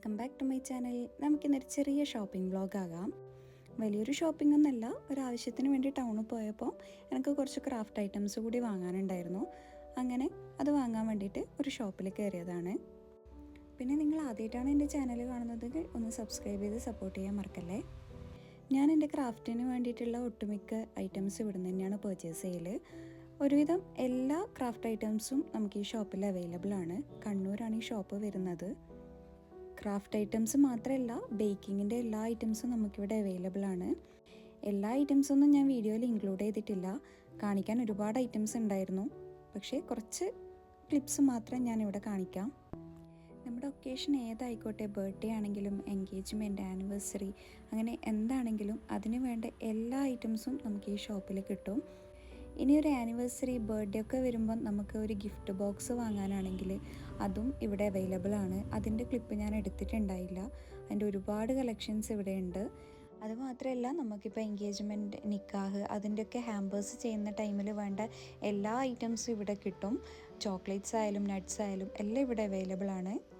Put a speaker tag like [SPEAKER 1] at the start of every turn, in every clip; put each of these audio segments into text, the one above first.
[SPEAKER 1] Welcome back to my channel. നമുക്കിന്നൊരു ചെറിയ shopping vlog ആകാം വലിയൊരു ഷോപ്പിംഗ് ഒന്നല്ല ഒരാവശ്യത്തിന് വേണ്ടി ടൗണിൽ പോയപ്പോൾ എനിക്ക് കുറച്ച് ക്രാഫ്റ്റ് ഐറ്റംസ് കൂടി വാങ്ങാനുണ്ടായിരുന്നു. അങ്ങനെ അത് വാങ്ങാൻ വേണ്ടിയിട്ട് ഒരു ഷോപ്പിൽ കയറിയതാണ്. പിന്നെ നിങ്ങൾ ആദ്യമായിട്ടാണ് എന്റെ ചാനൽ കാണുന്നതെങ്കിൽ ഒന്ന് സബ്സ്ക്രൈബ് ചെയ്ത് സപ്പോർട്ട് ചെയ്യാൻ മറക്കല്ലേ? ഞാൻ എന്റെ ക്രാഫ്റ്റിന് വേണ്ടിയിട്ടുള്ള ഒട്ടുമിക്ക ഐറ്റംസ് ഇവിടെ തന്നെയാണ് പർച്ചേസ് ചെയ്യൽ ഒരുവിധം എല്ലാ ക്രാഫ്റ്റ് ഐറ്റംസും നമുക്ക് ഈ ഷോപ്പിൽ അവൈലബിൾ ആണ്. കണ്ണൂരാണ് ഈ ഷോപ്പ് വരുന്നത്. ക്രാഫ്റ്റ് ഐറ്റംസ് മാത്രമല്ല ബേക്കിങ്ങിന്റെ എല്ലാ ഐറ്റംസും നമുക്കിവിടെ അവൈലബിൾ ആണ്. എല്ലാ ഐറ്റംസൊന്നും ഞാൻ വീഡിയോയിൽ ഇൻക്ലൂഡ് ചെയ്തിട്ടില്ല. കാണിക്കാൻ ഒരുപാട് ഐറ്റംസ് ഉണ്ടായിരുന്നു. പക്ഷേ കുറച്ച് ക്ലിപ്സ് മാത്രം ഞാൻ ഇവിടെ കാണിക്കാം. നമ്മുടെ ഒക്കേഷൻ ഏതായിക്കോട്ടെ ബർത്ത്ഡേ ആണെങ്കിലും എൻഗേജ്മെന്റ് ആനിവേഴ്സറി അങ്ങനെ എന്താണെങ്കിലും അതിനു വേണ്ട എല്ലാ ഐറ്റംസും നമുക്ക് ഈ ഷോപ്പിൽ കിട്ടും. ഇനി ഒരു ആനിവേഴ്സറി ബർത്ത്ഡേ ഒക്കെ വരുമ്പോൾ നമുക്ക് ഒരു ഗിഫ്റ്റ് ബോക്സ് വാങ്ങാനാണെങ്കിൽ അതും ഇവിടെ അവൈലബിൾ ആണ്. അതിന്റെ ക്ലിപ്പ് ഞാൻ എടുത്തിട്ടുണ്ടായില്ല. അതിന്റെ ഒരുപാട് കളക്ഷൻസ് ഇവിടെ ഉണ്ട്. അതുമാത്രമല്ല നമുക്കിപ്പോൾ എൻഗേജ്മെന്റ് നിക്കാഹ് അതിന്റെയൊക്കെ ഹാമ്പേഴ്സ് ചെയ്യുന്ന ടൈമിൽ വേണ്ട എല്ലാ ഐറ്റംസും ഇവിടെ കിട്ടും. ചോക്ലേറ്റ്സ് ആയാലും നട്ട്സ് ആയാലും എല്ലാം ഇവിടെ അവൈലബിൾ ആണ്.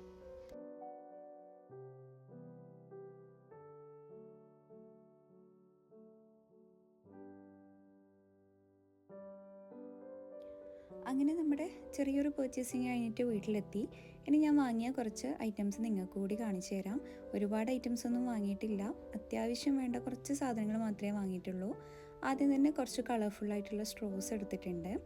[SPEAKER 1] അങ്ങനെ നമ്മുടെ ചെറിയൊരു പർച്ചേസിങ് കഴിഞ്ഞിട്ട് വീട്ടിലെത്തി. ഇനി ഞാൻ വാങ്ങിയ കുറച്ച് ഐറ്റംസ് നിങ്ങൾക്ക് കൂടി കാണിച്ചു തരാം. ഒരുപാട് ഐറ്റംസ് ഒന്നും വാങ്ങിയിട്ടില്ല. അത്യാവശ്യം വേണ്ട കുറച്ച് സാധനങ്ങൾ മാത്രമേ വാങ്ങിയിട്ടുള്ളൂ. ആദ്യം തന്നെ കുറച്ച് കളർഫുൾ ആയിട്ടുള്ള സ്ട്രോസ് എടുത്തിട്ടുണ്ട്.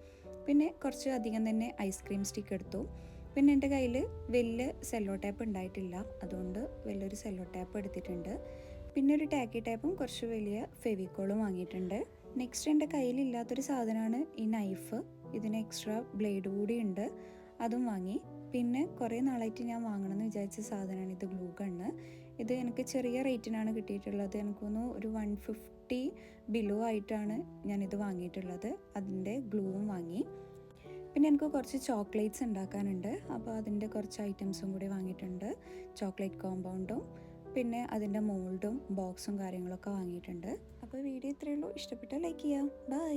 [SPEAKER 1] പിന്നെ കുറച്ച് അധികം തന്നെ ഐസ്ക്രീം സ്റ്റിക്ക് എടുത്തു. പിന്നെ എന്റെ കയ്യിൽ വലിയ സെല്ലോ ടേപ്പ് ഉണ്ടായിട്ടില്ല. അതുകൊണ്ട് വലിയൊരു സെല്ലോ ടേപ്പ് എടുത്തിട്ടുണ്ട്. പിന്നെ ഒരു ടാക്കി ടാപ്പും കുറച്ച് വലിയ ഫെവിക്കോളും വാങ്ങിയിട്ടുണ്ട്. നെക്സ്റ്റ് എന്റെ കയ്യിലില്ലാത്തൊരു സാധനമാണ് ഈ നൈഫ് ഇതിന് എക്സ്ട്രാ ബ്ലേഡ് കൂടി ഉണ്ട്. അതും വാങ്ങി. പിന്നെ കുറേ നാളായിട്ട് ഞാൻ വാങ്ങണമെന്ന് വിചാരിച്ച സാധനമാണ് ഇത് ഗ്ലൂ ഗണ്ണ് ഇത് എനിക്ക് ചെറിയ റേറ്റിനാണ് കിട്ടിയിട്ടുള്ളത്. എനിക്കൊന്ന് ഒരു വൺ ഫിഫ്റ്റി ബിലോ ആയിട്ടാണ് ഞാനിത് വാങ്ങിയിട്ടുള്ളത്. അതിന്റെ ഗ്ലൂവും വാങ്ങി. പിന്നെ എനിക്ക് കുറച്ച് ചോക്ലേറ്റ്സ് ഉണ്ടാക്കാനുണ്ട്. അപ്പോൾ അതിന്റെ കുറച്ച് ഐറ്റംസും കൂടി വാങ്ങിയിട്ടുണ്ട്. ചോക്ലേറ്റ് കോമ്പൗണ്ടും പിന്നെ അതിന്റെ മോൾഡും ബോക്സും കാര്യങ്ങളൊക്കെ വാങ്ങിയിട്ടുണ്ട്. അപ്പോൾ വീഡിയോ ഇത്രയേ ഉള്ളൂ. ഇഷ്ടപ്പെട്ടാൽ ലൈക്ക് ചെയ്യാം ബൈ